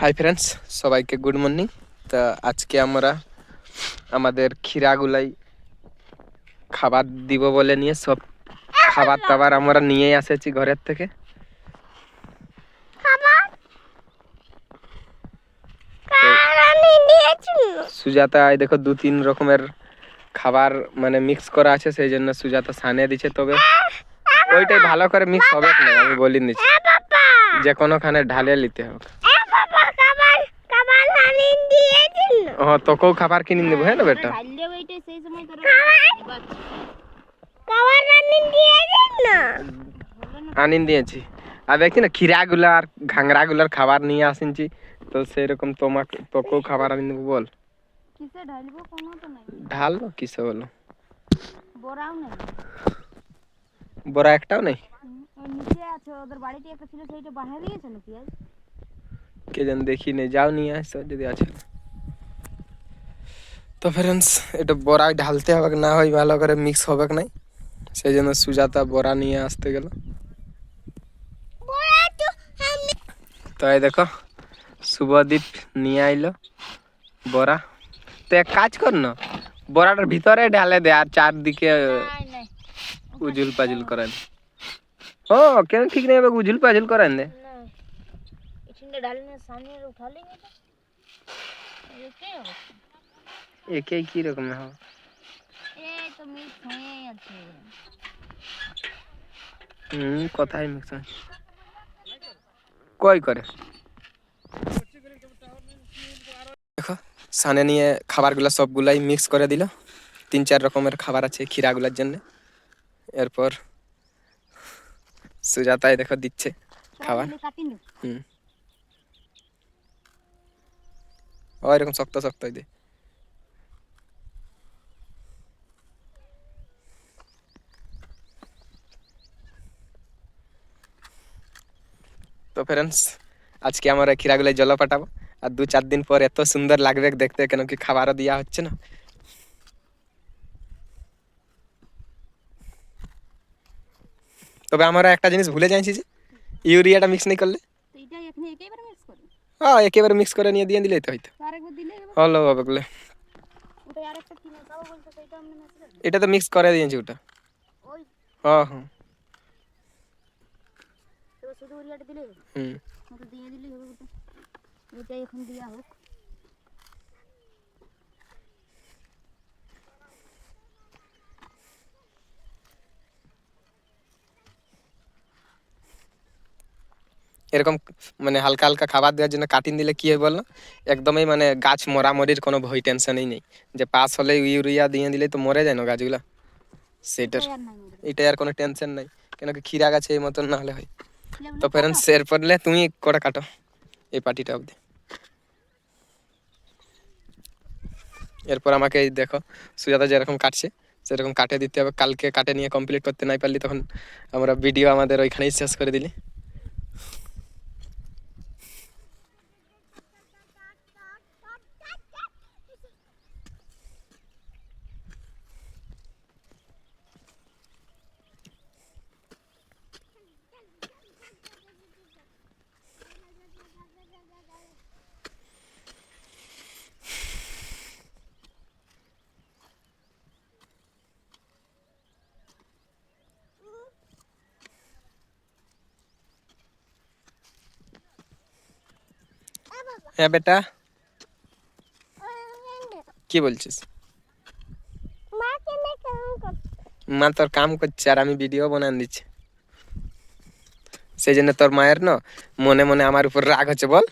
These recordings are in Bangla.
হাই ফ্রেন্ডস সবাইকে গুড মর্নিং তা আজকে আমরা আমাদের খিরাগুলাই খাবার দিব বলে নিয়ে সব খাবার টাবার আমরা নিয়ে এসেছি ঘরের থেকে। সুজাতা এই দেখো দু তিন রকমের খাবার মানে মিক্স করা আছে সেই জন্য সুজাতা সানিয়ে দিচ্ছে তবে ওইটাই ভালো করে মিক্স হবে না আমি বলি দিচ্ছি যে কোনোখানে ঢালে নিতে হবে। ও তোকেও খাবার কিনে দেবো হ্যাঁ না বেটা? আনিন দিয়েছি। আর দেখছি না খিরাগুলো আর ঘাংরাগুলার খাবার নিয়ে আসিনছি। তো সেরকম তোমাকে তোকেও খাবার আনি দেবো বল। ঢালবো কোনো তো নাই। কিসে বলো? বড়া একটাও নেই? নিচে আছে ওদের বাড়িতে একটা ছিল সেইটা বানিয়ে দিয়েছে নাকি আজ? কে যেন দেখি নেই যাও নিয়ে আসো যদি আছে। তো ফ্রেন্ডস এটা বড়া ঢালতে হবে না হয় ভালো করে মিক্স হবে নাই? সেই জন্য সুজাতা বড়া নিয়ে আসতে গেল। তো এই দেখো শুভদীপ নিয়ে আইলো বড়া। তো এক কাজ কর না বড়াটার ভিতরে ঢালে দে আর চারদিকে উজুল পাজুল করেন। ও কেন ঠিক নেই এবার উজুল পাজুল করেন দে। সামনে উঠালে একে কি রকম হবে এই তো মিক্স হয়ে আছে হুম কোথায় মিক্স হয় কই করে দেখো সানে নিয়ে খাবারগুলো সবগুলাই মিক্স করে দিল। তিন চার রকমের খাবার আছে খিরাগুলোর জন্য। এরপর সুজাতায় দেখো দিচ্ছে খাবার। হুম। ও এরকম শক্ত শক্ত দে তো ফ্রেন্ডস আজকে আমরা খিরাগুলো জল পাঠাবো। আর দু চার দিন পর এত সুন্দর লাগবে দেখতে কেন কি খাবারও দেওয়া হচ্ছে না? তবে আমরা একটা জিনিস ভুলে যাইছি যে ইউরিয়াটা মিক্স নেই করলে? তো একেবারে মিক্স হ্যাঁ একেবারে মিক্স করে নিয়ে দিয়ে দিলেই তো হয়তো হলো হবে বলে এটা তো মিক্স করে দিয়েছি ওটা। হ্যাঁ হ্যাঁ। উড়িয়াটা দিলেই হুম। ওটা দিয়ে দিলেই হবে ওটা এখন দেওয়া হোক। এরকম মানে হালকা হালকা খাবার দেওয়ার জন্য কাটিং দিলে কি হয় বলো একদমই মানে গাছ মরামরির কোনো ভয় টেনশনই নেই। যে পাস হলে ইউরিয়া দিয়ে দিলে তো মরে যায় না গাছগুলা। সেটার এটাই আর কোনো টেনশন নাই। কেন কি ক্ষীরা গাছে এই মতন না হলে হয়। তো ফ্রেন্ডস এরপরলে তুমি করে কাটো। এই পার্টিটা অবধি। এরপর আমাকে দেখো, সুজাতা যেরকম কাটছে, সেরকম কাটে দিতে হবে। কালকে কাটে নিয়ে কমপ্লিট করতে নাই পারলি তখন আমরা ভিডিও আমাদের ওইখানেই শেষ করে দিলি। হ্যাঁ বেটা। কি বলছিস? মা তোর কাম করছে আর আমি ভিডিও বানান দিচ্ছি। সেই জন্য তোর মায়ের না মনে মনে আমার উপর রাগ হচ্ছে, বল।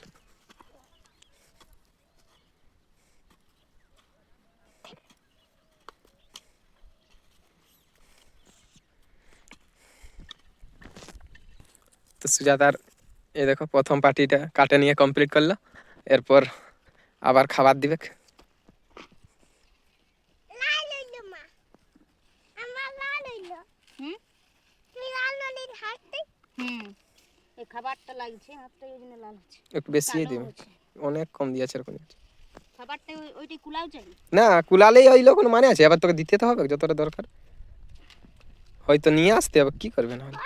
তো সুজাতার, এই দেখো প্রথম পার্টিটা কাটে নিয়ে কমপ্লিট করল। এরপর আবার খাবার দিবে। হুম? হুম। এই খাবারটা লাগছে হাতটা ওই জন্য লাল হচ্ছে। একটু বেশি কালো দিবে। অনেক কম দিয়েছে এরকম খাবারটা ওই- কুলাও চাই? না কুলালেই হইল কোনো মানে আছে এবার তোকে দিতে তো হবে যতটা দরকার। হয়তো নিয়ে আসতে হবে কি করবে না হলে?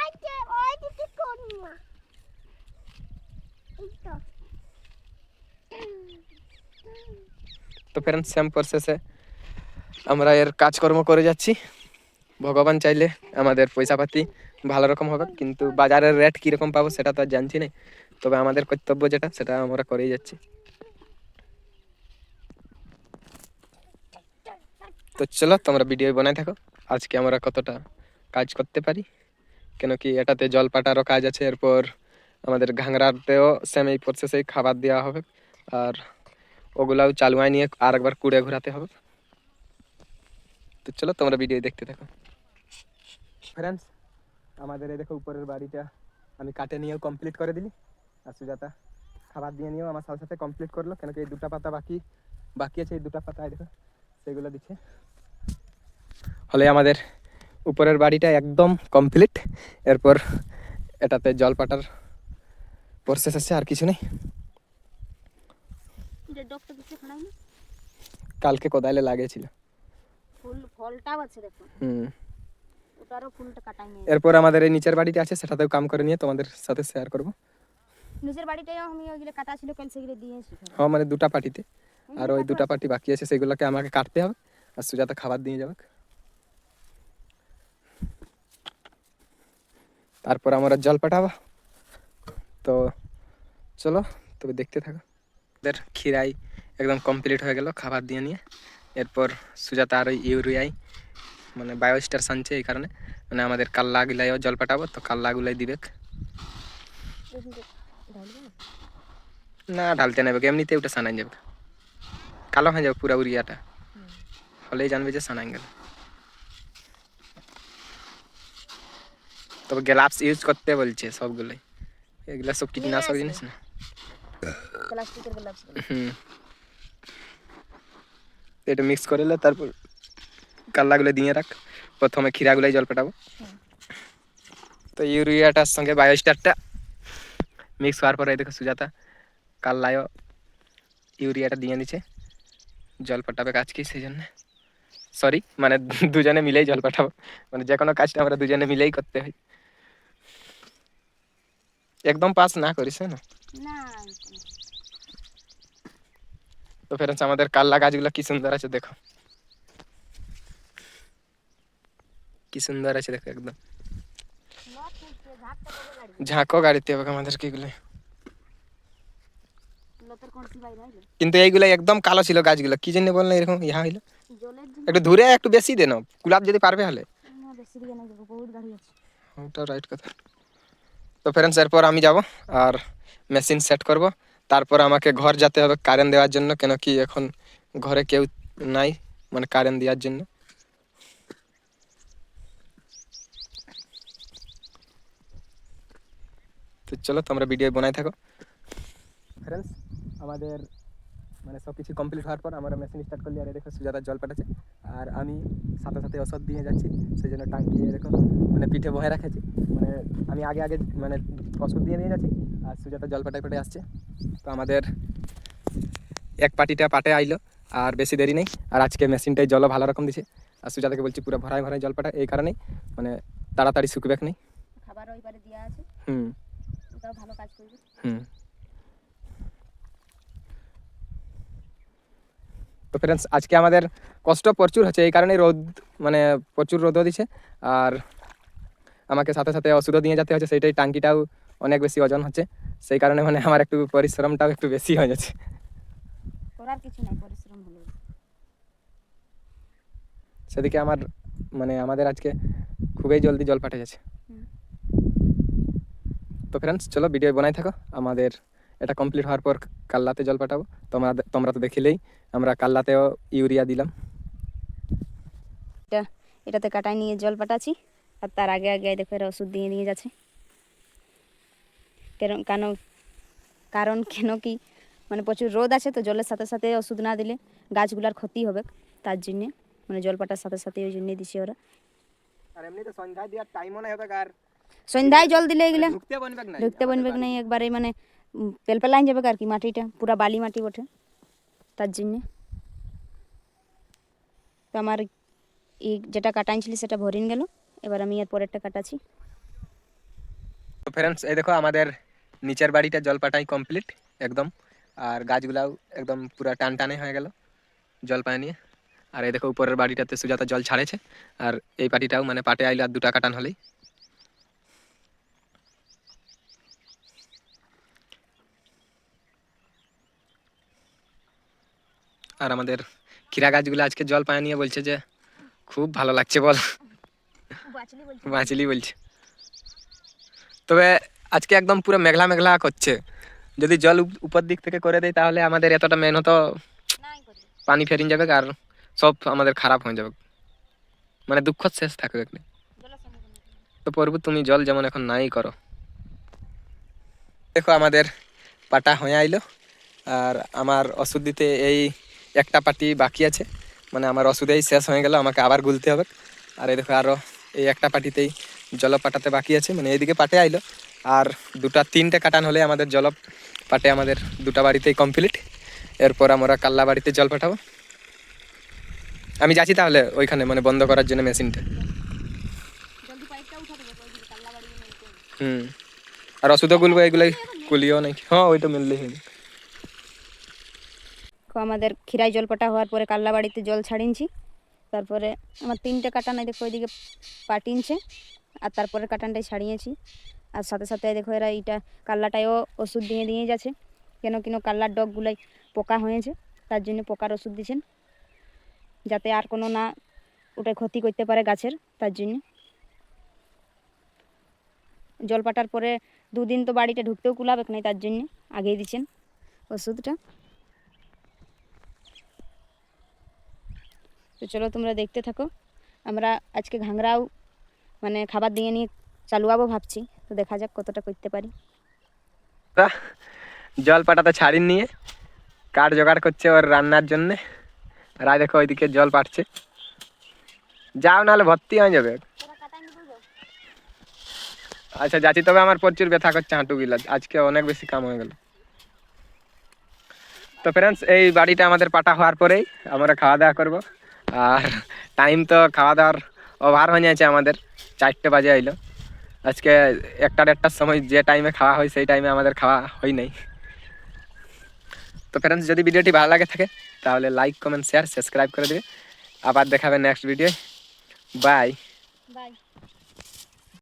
তো ফ্রেন্ডস সেম প্রসেসে আমরা এর কাজকর্ম করে যাচ্ছি। ভগবান চাইলে আমাদের পয়সা পাতি ভালো রকম হবে, কিন্তু বাজারের রেট কীরকম পাবো সেটা তো আর জানছি না। তবে আমাদের কর্তব্য যেটা, সেটা আমরা করেই যাচ্ছি। তো চলো, তোমরা ভিডিও বানাই থাকো। আজকে আমরা কতটা কাজ করতে পারি? কেন কি এটাতে জল পাটারও কাজ আছে, এরপর আমাদের ঘাংরাতেও সেম এই প্রসেসেই খাবার দেওয়া হবে। আর ওগুলাও চালুয়ায় নিয়ে আর একবার কুড়ে ঘোরাতে হবে। তো চলো তোমরা ভিডিও দেখতে থাকো। ফ্রেন্ডস আমাদের এই দেখো উপরের বাড়িটা আমি কাটে নিয়েও কমপ্লিট করে দিলি। আর সুজাতা খাবার দিয়ে নিয়েও আমার সাথে সাথে কমপ্লিট করল, কেন কি এই দুটা পাতা বাকি বাকি আছে এই দুটা পাতা দেখো, সেগুলো দিচ্ছে। হলে আমাদের উপরের বাড়িটা একদম কমপ্লিট এরপর এটাতে জল পাটার প্রসেস আছে, আর কিছু নেই। যে কালকে কোদালে লাগিয়েছিল। ফুল ফলটাও আছে দেখুন হুম। ওটারও ফুলটা কাটাই নিয়ে এরপর আমাদের এই নিচের বাড়িটা আছে সেটাতেও কাম করে নিয়ে তোমাদের সাথে শেয়ার করব। নিজের বাড়িটাও আমি ওইগুলো কাটা ছিল কাল সেগুলো দিয়েছি হ্যাঁ মানে দুটা পার্টিতে আর ওই দুটা পার্টি বাকি আছে সেগুলোকে আমাকে কাটতে হবে আর সুজাতা খাবার দিয়ে যাবে। তারপর আমরা জল পাঠাবো। তো চলো তবে দেখতে থাকো। ওদের খিরাই একদম কমপ্লিট হয়ে গেল খাবার দিয়ে নিয়ে। এরপর সুজাতা আর ওই ইউরিয়াই মানে বায়োস্টার সানছে এই কারণে। মানে আমাদের কাল্লাগুলাইও জল পাঠাবো তো কাল্লাগুলাই দিবে না ঢালতে নেবে এমনিতে ওটা সানাই যাবে কালো হয়ে যাবে পুরা উড়িয়াটা হলেই জানবে যে সানাই গেল। তবে গ্লাভস ইউজ করতে বলছে সবগুলোই। এগুলা সব কীটনাশক জিনিস না। প্লাস্টিকের গ্লাভস হুম। এটা মিক্স করে লে তারপর কাল্লাগুলো দিয়ে রাখ। প্রথমে খিরাগুলাই জল পেটাবো। তো ইউরিয়াটার সঙ্গে বায়োস্টারটা মিক্স হওয়ার পরে দেখো সুজাতা কাল্লায়ও ইউরিয়াটা দিয়ে দিচ্ছে জল পাঠাবে কাজ কি সেই জন্য সরি মানে দুজনে মিলেই জল পাঠাবো। মানে যে কোনো কাজটা আমরা দুজনে মিলেই করতে হয়। একদম পাস না করিস হ্যাঁ না? তো ফেরত আমাদের কাল্লা গাছগুলো কি সুন্দর আছে দেখো। কি সুন্দর আছে দেখো একদম। ঝাঁকো গাড়িতে হবে আমাদেরকে এগুলো। কিন্তু এইগুলো একদম কালো ছিল গাছগুলো কি জন্য বললে এরকম ইহা হইল? একটু দূরে একটু বেশি দেন গুলাব যদি পারবে হলে। ওটা রাইট কথা। তো ফ্রেন্ডস এরপর আমি যাব আর মেশিন সেট করব। তারপর আমাকে ঘর যেতে হবে কারেন্ট দেওয়ার জন্য, কেন কি এখন ঘরে কেউ নাই মানে কারেন্ট দেওয়ার জন্য। তো চলো, তোমরা ভিডিও বানাই থাকো। ফ্রেন্ডস আমাদের মানে সব কিছু কমপ্লিট হওয়ার পর আমরা মেশিন স্টার্ট করলি আর দেখো সুজাতার জল পাঠাচ্ছে। আর আমি সাথে সাথে ওষুধ দিয়ে যাচ্ছি সেই জন্য টাঙ্কি এই দেখো মানে পিঠে বহে রাখেছি। মানে আমি আগে আগে মানে ওষুধ দিয়ে নিয়ে যাচ্ছি আর সুজাতা জল পাটায় পাটায় আসছে। তো আমাদের এক পাটিটা পাটে আইলো আর বেশি দেরি নেই। আর আজকে মেশিনটাই জলও ভালো রকম দিছে। আর সুজাতাকে বলছি পুরো ভরায় ভরায় জল পাটা এই কারণেই মানে তাড়াতাড়ি শুকবেক নেই। খাবার ওই পারে দেওয়া আছে। হুম। ভালো কাজ করবে। হুম। তো ফ্রেন্ডস আজকে আমাদের কষ্ট প্রচুর হচ্ছে এই কারণে রোদ মানে প্রচুর রোদও দিচ্ছে। আর আমাকে সাথে সাথে ওষুধও দিয়ে যেতে হচ্ছে সেইটাই টাঙ্কিটাও অনেক বেশি ওজন হচ্ছে। সেই কারণে মানে আমার একটু পরিশ্রমটাও একটু বেশি হয়ে যাচ্ছে। করার কিছু নাই পরিশ্রম হলো। সেদিকে আমার মানে আমাদের আজকে খুবই জলদি জল পাঠে যাচ্ছে তো ফ্রেন্ডস চলো ভিডিও বানাই থাকো আমাদের এটা কমপ্লিট হওয়ার পর কাল্লাতে জল পাঠাবো। তোমরা তোমরা তো দেখিলেই আমরা কাল্লাতেও ইউরিয়া দিলাম। এটা এটাতে কাটাই নিয়ে জল পাঠাচ্ছি আর তার আগে আগে দেখো এরা ওষুধ দিয়ে নিয়ে যাচ্ছে। কেন কারণ কেন কি? মানে প্রচুর রোদ আছে তো জলের সাথে সাথে ওষুধ না দিলে গাছগুলার ক্ষতি হবে তার জন্যে। মানে জল পাটার সাথে সাথে ওই জন্যে দিছে ওরা। আর এমনিতে সন্ধ্যায় দেওয়ার টাইমও নাই হবে আর সন্ধ্যায় জল দিলে এগুলা ঢুকতে বনবে না ঢুকতে বনবে কি নাই একবারে মানে পেলপেলাইন যাবে আর কি, মাটিটা পুরা বালি মাটি ওঠে তার জন্যে তো আমার এই যেটা কাটাইছিলি সেটা ভরিন গেল এবার আমি এর পরেরটা কাটাচ্ছি তো ফ্রেন্ডস এই দেখো আমাদের নিচের বাড়িটা জল পাটাই কমপ্লিট একদম। আর গাছগুলাও একদম পুরা টান টানে হয়ে গেল জল পায় নিয়ে। আর এই দেখো উপরের বাড়িটাতে সুজাতা জল ছাড়েছে, আর এই পাটিটাও মানে পাটে আইলে আর দুটা কাটান হলেই। আর আমাদের ক্ষীরা গাছগুলো আজকে জল পায় নিয়ে বলছে যে খুব ভালো লাগছে বল। বাঁচলি বলছে। তবে আজকে একদম পুরো মেঘলা মেঘলা করছে। যদি জল উপর দিক থেকে করে দেয় তাহলে আমাদের এতটা মেহনত পানি ফেরিন যাবে আর সব আমাদের খারাপ হয়ে যাবে। মানে দুঃখ শেষ থাকবে না তো পরবু তুমি জল যেমন এখন নাই করো। দেখো আমাদের পাটা হয়ে আইলো। আর আমার ওষুধ দিতে এই একটা পাটি বাকি আছে। মানে আমার ওষুধেই শেষ হয়ে গেল আমাকে আবার গুলতে হবে। আর এই দেখো আরও এই একটা পাটিতেই জল পাটাতে বাকি আছে। মানে এইদিকে পাটে আইলো। আর দুটা তিনটে কাটান হলে আমাদের জল পাটে আমাদের দুটা বাড়িতেই কমপ্লিট এরপর আমরা কাল্লা বাড়িতে জল পাঠাবো। আমি যাচ্ছি তাহলে ওইখানে মানে বন্ধ করার জন্য মেশিনটা। হুম। আর ওষুধও গুলবো এগুলোই কুলিও নাকি? হ্যাঁ ওইটা মিললেই হয়ে আমাদের খিরাই জলপাটা হওয়ার পরে কাল্লা বাড়িতে জল ছাড়িনছি। তারপরে আমার তিনটে কাটান এই দেখো ওইদিকে পাটিনছে, আর তারপরে কাটানটাই ছাড়িয়েছি। আর সাথে সাথে দেখো এরা এইটা কাল্লাটায়ও ওষুধ দিয়ে দিয়ে যাচ্ছে। কেন কেন কাল্লার ডগগুলাই পোকা হয়েছে, তার জন্য পোকার ওষুধ দিচ্ছেন। যাতে আর কোনো না ওটা ক্ষতি করতে পারে গাছের, তার জন্য। জল পাটার পরে দুদিন তো বাড়িতে ঢুকতেও কুলাবে নাই, তার জন্য আগেই দিচ্ছেন ওষুধটা। তো চলো তোমরা দেখতে থাকো। আমরা আজকে ঘাংরাও মানে খাবার দিয়ে নিয়ে চালুয়াবো ভাবছি। তো দেখা যাক কতটা করতে পারি। জল পাটাতে ছাড়িয়ে নিয়ে। কাঠ জোগাড় করছে ওর রান্নার জন্যে? আর আয় দেখো ওইদিকে জল পাটছে যাও নাহলে ভর্তি হয়ে যাবে। আচ্ছা যাচ্ছি তবে আমার প্রচুর ব্যথা করছে হাঁটু গিলা। আজকে অনেক বেশি কাম হয়ে গেল। তো ফ্রেন্ডস এই বাড়িটা আমাদের পাটা হওয়ার পরেই আমরা খাওয়া দাওয়া করব। আর টাইম তো খাওয়া দাওয়ার ওভার হয়ে যাচ্ছে আমাদের, চারটে বাজে আইলো আজকে একটা দেড়টার সময় যে টাইমে খাওয়া হয়, সেই টাইমে আমাদের খাওয়া হয় নাই। তো ফ্রেন্ডস যদি ভিডিওটি ভালো লাগে থাকে, তাহলে লাইক কমেন্ট শেয়ার সাবস্ক্রাইব করে দেবে। আবার দেখাবে নেক্সট ভিডিও বাই বাই